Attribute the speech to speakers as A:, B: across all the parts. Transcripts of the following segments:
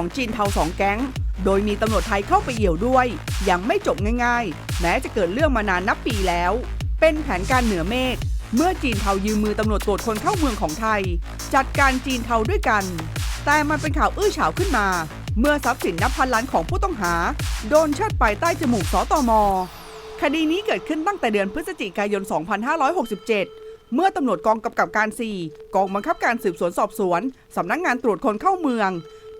A: ของจีนเทาสองแก๊ง โดยมีตำรวจไทยเข้าไปเอี่ยวด้วย ยังไม่จบง่ายๆ แม้จะเกิดเรื่องมานานนับปีแล้ว เป็นแผนการเหนือเมฆเมื่อจีนเทายืมมือตำรวจตรวจคนเข้าเมืองของไทย จัดการจีนเทาด้วยกัน แต่มันเป็นข่าวอื้อฉาวขึ้นมา เมื่อทรัพย์สินนับพันล้านของผู้ต้องหา โดนเชิดไปใต้จมูกสตมคดีนี้เกิดขึ้นตั้งแต่เดือนพฤศจิกายน 2567 เมื่อตำรวจกองกำกับการ 4 กองบังคับการสืบสวนสอบสวน สำนักงงานตรวจคนเข้าเมือง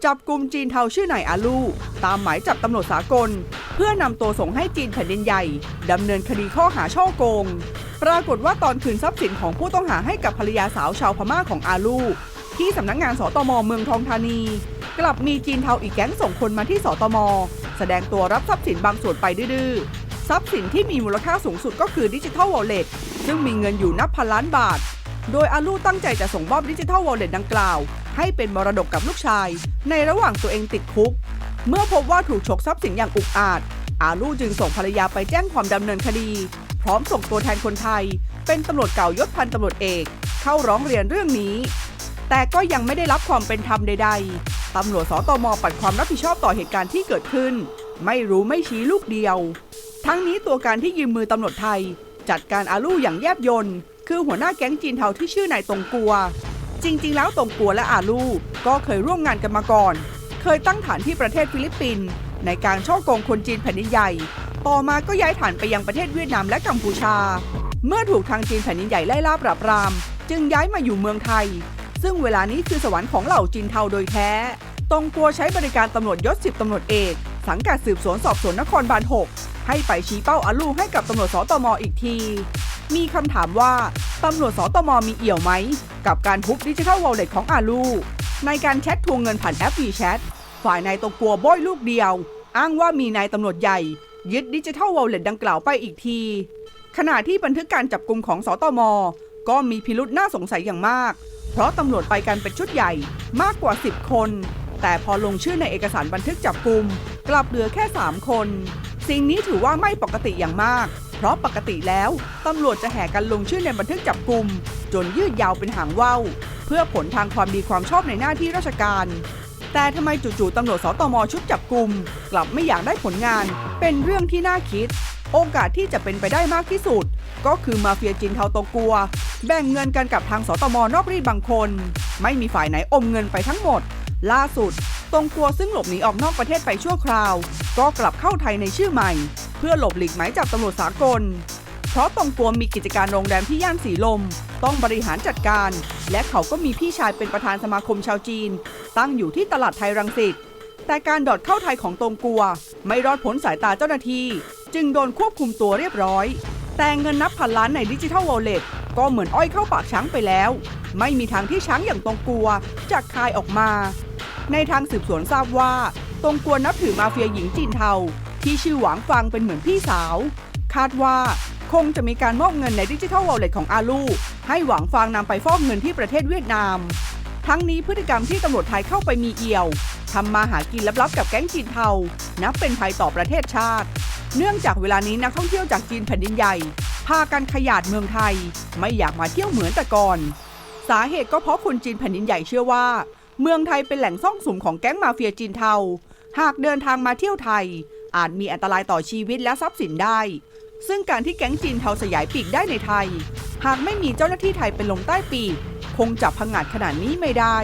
A: จับกลุ่มจีนเทาชื่อนายอาลู ตามหมายจับตำรวจสากล เพื่อนำตัวส่งให้จีนแผ่นดินใหญ่ดำเนินคดีข้อหาช่อโกง ปรากฏว่าตอนคืนทรัพย์สินของผู้ต้องหาให้กับภรรยาสาวชาวพม่าของอาลู ที่สำนักงานสตมเมืองทองธานี กลับมีจีนเทาอีกแก๊งส่งคนมาที่สตม แสดงตัวรับทรัพย์สินบางส่วนไปดื้อทรัพย์สินที่มีมูลค่าสูงสุดก็คือดิจิทัลวอลเล็ตซึ่งมีเงินอยู่นับพันล้านบาท โดยอาลูตั้งใจจะส่งมอบดิจิทัลวอลเล็ตดังกล่าว ให้เป็นมรดกกับลูกชาย ในระหว่างตัวเองติดคุก เมื่อพบว่าถูกฉกทรัพย์สินอย่างอุกอาจ อาลูจึงส่งภรรยาไปแจ้งความดำเนินคดี พร้อมส่งตัวแทนคนไทย เป็นตำรวจเก่ายศพันตำรวจเอก เข้าร้องเรียนเรื่องนี้ แต่ก็ยังไม่ได้รับความเป็นธรรมใด ๆตำรวจสตมปัดความรับผิดชอบต่อเหตุการณ์ที่เกิดขึ้น ไม่รู้ไม่ชี้ลูกเดียว ทั้งนี้ตัวการที่ยืมมือตำรวจไทย จัดการอาลู่อย่างแยบยนต์คือหัวหน้าแก๊งจีนเทาที่ชื่อนายตงกัว จริง ๆ แล้วตงกัวและอาลู่ก็เคยร่วมงานกันมาก่อน เคยตั้งฐานที่ประเทศฟิลิปปินส์ในการช่อโกงคนจีนแผ่นดินใหญ่ ต่อมาก็ย้ายฐานไปยังประเทศเวียดนามและกัมพูชา เมื่อถูกทางจีนแผ่นดินใหญ่ไล่ล่าปราบปราม จึงย้ายมาอยู่เมืองไทย ซึ่งเวลานี้คือสวรรค์ของเหล่าจีนเทาโดยแท้ตรงกัวใช้บริการตำรวจยศสิบตำรวจเอกสังกัดสืบสวนสอบสวนนครบาล6ให้ไปชี้เป้าอาลูให้กับตำรวจสตมอีกที มีคำถามว่า ตำรวจสตมมีเอี่ยวไหม กับการทุบดิจิทัลวอลเล็ตของอาลู ในการแชททวงเงินผ่านแอปวีแชทฝ่ายนายตรงกัวบ้อยลูกเดียว อ้างว่ามีนายตำรวจใหญ่ ยึดดิจิทัลวอลเล็ตดังกล่าวไปอีกที ขณะที่บันทึกการจับกลุ่มของสตม ก็มีพิรุษน่าสงสัยอย่างมาก เพราะตำรวจไปกันเป็นชุดใหญ่มากกว่า 10 คน แต่พอลงชื่อในเอกสารบันทึกจับกลุ่มกลับเหลือแค่ 3 คน สิ่งนี้ถือว่าไม่ปกติอย่างมาก เพราะปกติแล้วตำรวจจะแห่กันลงชื่อในบันทึกจับกลุ่มจนยืดยาวเป็นหางว่าวเพื่อผลทางความดีความชอบในหน้าที่ราชการ แต่ทำไมจู่ๆตำรวจสตมชุดจับกลุ่มกลับไม่อยากได้ผลงาน เป็นเรื่องที่น่าคิด โอกาสที่จะเป็นไปได้มากที่สุด ก็คือมาเฟียจีนเทาโตกัว แบ่งเงินกันกับทางสตมนอกรีดบางคน ไม่มีฝ่ายไหนอมเงินไปทั้งหมด ล่าสุด ตรงกัวซึ่งหลบหนีออกนอกประเทศไปชั่วคราว ก็กลับเข้าไทยในชื่อใหม่ เพื่อหลบหลีกหมายจับตำรวจสากล เพราะตรงกัวมีกิจการโรงแรมที่ย่านสีลม ต้องบริหารจัดการ และเขาก็มีพี่ชายเป็นประธานสมาคมชาวจีน ตั้งอยู่ที่ตลาดไทยรังสิตแต่การดอดเข้าไทยของตรงกัว ไม่รอดพ้นสายตาเจ้าหน้าที่ จึงโดนควบคุมตัวเรียบร้อย แต่เงินนับพันล้านในดิจิทัลวอลเล็ตก็เหมือนอ้อยเข้าปากช้างไปแล้ว ไม่มีทางที่ช้างอย่างตรงกัวจะคายออกมา ในทางสืบสวนทราบว่า ตรงกวนนับถือมาเฟียหญิงจีนเทา ที่ชื่อหวางฟังเป็นเหมือนพี่สาว คาดว่าคงจะมีการมอบเงินในดิจิทัลวอลเล็ตของอาลูให้หวังฟางนำไปฟอกเงินที่ประเทศเวียดนาม ทั้งนี้พฤติกรรมที่ตำรวจไทยเข้าไปมีเอี่ยวทำมาหากินลับๆกับแก๊งจีนเทา นับเป็นภัยต่อประเทศชาติ เนื่องจากเวลานี้นักท่องเที่ยวจากจีนแผ่นดินใหญ่พากันขยาดเมืองไทย ไม่อยากมาเที่ยวเหมือนแต่ก่อน สาเหตุก็เพราะคนจีนแผ่นดินใหญ่เชื่อว่า เมืองไทยเป็นแหล่งซ่องสุมของแก๊งมาเฟียจีนเทา หากเดินทางมาเที่ยวไทย อาจมีอันตรายต่อชีวิตและทรัพย์สินได้ ซึ่งการที่แก๊งจีนเทาสยายปีกได้ในไทย หากไม่มีเจ้าหน้าที่ไทยเป็นลงใต้ปีก คงจับพังงาดขนาดนี้ไม่ได้